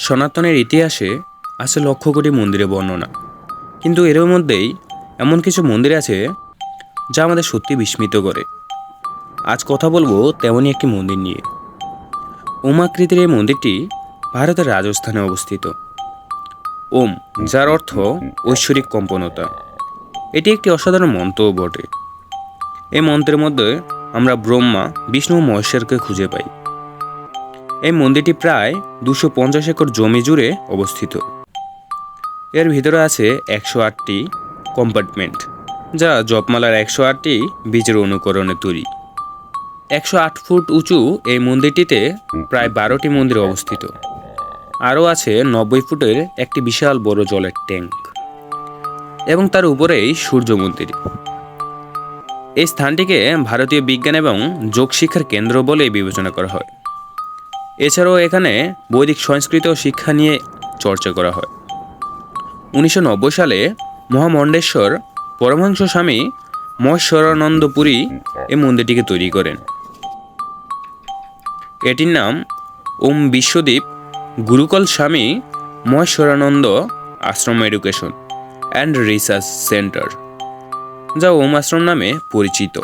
সনাতনের ইতিহাসে আছে লক্ষ কোটি মন্দিরের বর্ণনা। কিন্তু এর মধ্যেই এমন কিছু মন্দির আছে যা আমাদের সত্যি বিস্মিত করে। আজ কথা বলব তেমনই একটি মন্দির নিয়ে। ওমাকৃতির এই মন্দিরটি ভারতের রাজস্থানে অবস্থিত। ওম যার অর্থ ঐশ্বরিক কম্পনতা। এটি একটি অসাধারণ মন্ত্রও বটে। এই মন্ত্রের মধ্যে আমরা ব্রহ্মা, বিষ্ণু মহেশ্বরকে খুঁজে পাই। এই মন্দিরটি প্রায় দুশো পঞ্চাশ একর জমি জুড়ে অবস্থিত। এর ভিতরে আছে একশো আটটি কম্পার্টমেন্ট, যা জপমালার একশো আটটি বীজের অনুকরণে তৈরি। একশো আট ফুট উঁচু এই মন্দিরটিতে প্রায় বারোটি মন্দির অবস্থিত। আরও আছে নব্বই ফুটের একটি বিশাল বড় জলের ট্যাঙ্ক এবং তার উপরেই সূর্য মন্দির। এই স্থানটিকে ভারতীয় বিজ্ঞান এবং যোগ শিক্ষার কেন্দ্র বলে বিবেচনা করা হয়। এছাড়াও এখানে বৈদিক সংস্কৃত শিক্ষা নিয়ে চর্চা করা হয়। উনিশশো নব্বই সালে মহামণ্ডেশ্বর পরমহংস স্বামী মহেশ্বরানন্দ পুরী এই মন্দিরটিকে তৈরি করেন। এটির নাম Om Vishwadeep Gurukul Swami Maheshwarananda Ashram education and research centre, যা ওম আশ্রম নামে পরিচিত।